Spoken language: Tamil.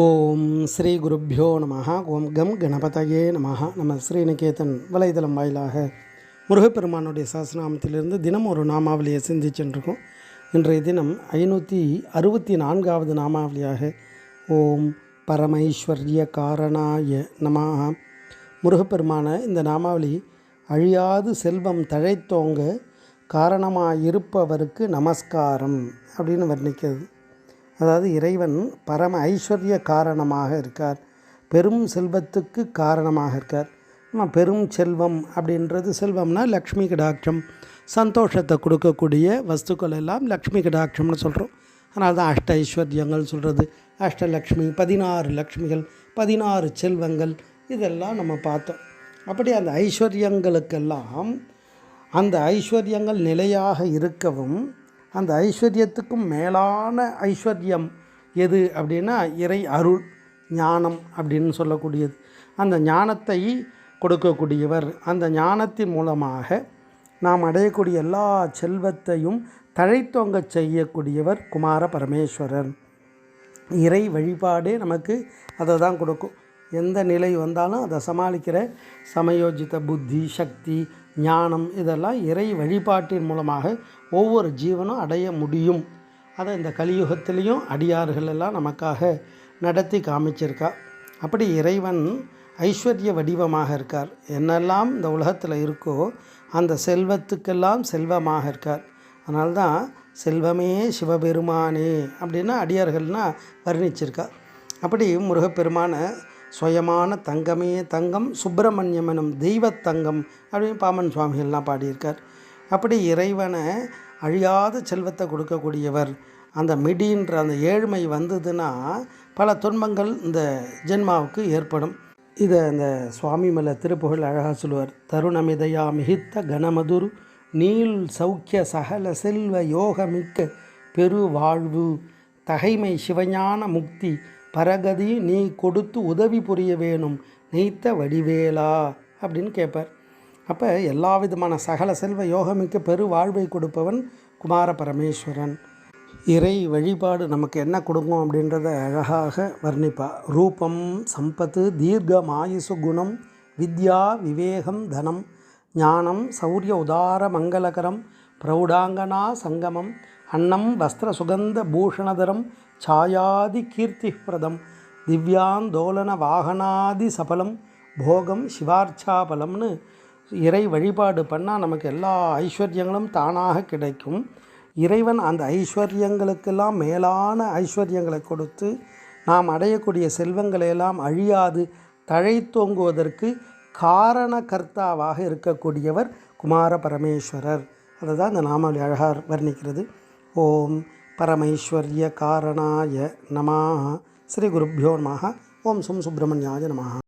ஓம் ஸ்ரீ குருப்பியோ நம ஓம் கம் கணபதையே நம நம்ம ஸ்ரீநிகேதன் வலைதளம் வாயிலாக முருகப்பெருமானுடைய சாசனாமத்திலிருந்து தினம் ஒரு நாமாவளியை சிந்திச்சுருக்கோம் இன்றைய தினம் ஐநூற்றி அறுபத்தி நான்காவது நாமாவளியாக ஓம் பரமைஸ்வர்ய காரணாய நம முருகப்பெருமான இந்த நாமாவளி அழியாது செல்வம் தழைத்தோங்க காரணமாக இருப்பவருக்கு நமஸ்காரம் அப்படின்னு வர்ணிக்கிறது. அதாவது இறைவன் பரம ஐஸ்வர்ய காரணமாக இருக்கார். பெரும் செல்வத்துக்கு காரணமாக இருக்கார். பெரும் செல்வம் அப்படின்றது செல்வம்னா லக்ஷ்மி கடாட்சம் சந்தோஷத்தை கொடுக்கக்கூடிய வஸ்துக்கள் எல்லாம் லக்ஷ்மி கடாட்சம்னு சொல்கிறோம் அதனால தான் அஷ்ட ஐஸ்வர்யங்கள் சொல்கிறது அஷ்டலக்ஷ்மி பதினாறு லக்ஷ்மிகள் பதினாறு செல்வங்கள் இதெல்லாம் நம்ம பார்த்தோம். அப்படி அந்த ஐஸ்வர்யங்களுக்கெல்லாம் அந்த ஐஸ்வர்யங்கள் நிலையாக இருக்கவும் அந்த ஐஸ்வர்யத்துக்கும் மேலான ஐஸ்வர்யம் எது அப்படின்னா இறை அருள் ஞானம் அப்படின்னு சொல்லக்கூடியது. அந்த ஞானத்தை கொடுக்கக்கூடியவர் அந்த ஞானத்தின் மூலமாக நாம் அடையக்கூடிய எல்லா செல்வத்தையும் தழைத்தோங்க செய்யக்கூடியவர் குமார பரமேஸ்வரர். இறை வழிபாடே நமக்கு அதை தான் கொடுக்கும். எந்த நிலை வந்தாலும் அதை சமாளிக்கிற சமயோஜித புத்தி சக்தி ஞானம் இதெல்லாம் இறை வழிபாட்டின் மூலமாக ஒவ்வொரு ஜீவனும் அடைய முடியும். அதை இந்த கலியுகத்திலையும் அடியார்கள் எல்லாம் நமக்காக நடத்தி காமிச்சிருக்கா. அப்படி இறைவன் ஐஸ்வர்ய வடிவமாக இருக்கார். என்னெல்லாம் இந்த உலகத்தில் இருக்கோ அந்த செல்வத்துக்கெல்லாம் செல்வமாக இருக்கார். அதனால்தான் செல்வமே சிவபெருமானே அப்படின்னா அடியார்கள்னால் வர்ணிச்சிருக்கா. அப்படி முருகப்பெருமானை சுயமான தங்கமே தங்கம் சுப்பிரமணியம் எனும் தெய்வத்தங்கம் அப்படின்னு பாமன் சுவாமிகள்லாம் பாடியிருக்கார். அப்படி இறைவனை அழியாத செல்வத்தை கொடுக்கக்கூடியவர் அந்த மிடின்ற அந்த ஏழ்மை வந்ததுன்னா பல துன்பங்கள் இந்த ஜென்மாவுக்கு ஏற்படும். இதை அந்த சுவாமி மலை திருப்புகழ் அழகாக சொல்லுவார். தருணமிதையா மிகித்த கனமதுர் நீல் சௌக்கிய சகல செல்வ யோகமிக்க பெரு வாழ்வு தகைமை சிவஞான முக்தி பரகதி நீ கொடுத்து உதவி புரிய வேணும். நெய்த்த வடிவேலா அப்படின்னு கேட்பார் அப்போ எல்லா விதமான சகல செல்வ யோகமிக்க பெரு வாழ்வை கொடுப்பவன் குமார பரமேஸ்வரன். இறை வழிபாடு நமக்கு என்ன கொடுக்கும் அப்படின்றத அழகாக வர்ணிப்பா. ரூபம் சம்பத்து தீர்க்கம் ஆயுசு குணம் வித்யா விவேகம் தனம் ஞானம் சௌரிய உதார மங்களகரம் பிரௌடாங்கனா சங்கமம் அன்னம் வஸ்திர சுகந்த பூஷணதரம் சாயாதி கீர்த்தி பிரதம் திவ்யாந்தோலன வாகனாதி சபலம் போகம் சிவார்ச்சாபலம்னு இறை வழிபாடு பண்ணால் நமக்கு எல்லா ஐஸ்வர்யங்களும் தானாக கிடைக்கும். இறைவன் அந்த ஐஸ்வர்யங்களுக்கெல்லாம் மேலான ஐஸ்வர்யங்களை கொடுத்து நாம் அடையக்கூடிய செல்வங்களையெல்லாம் அழியாது தழைத்தோங்குவதற்கு காரணகர்த்தாவாக இருக்கக்கூடியவர் குமார பரமேஸ்வரர். அதை தான் இந்த நாமாவளி அழகார் வர்ணிக்கிறது. ஓம் பரமைஸ்வர்ய காரணாய நமாக ஸ்ரீ குருப்பியோ நம. ஓம் சும் சுப்பிரமணியாய நம.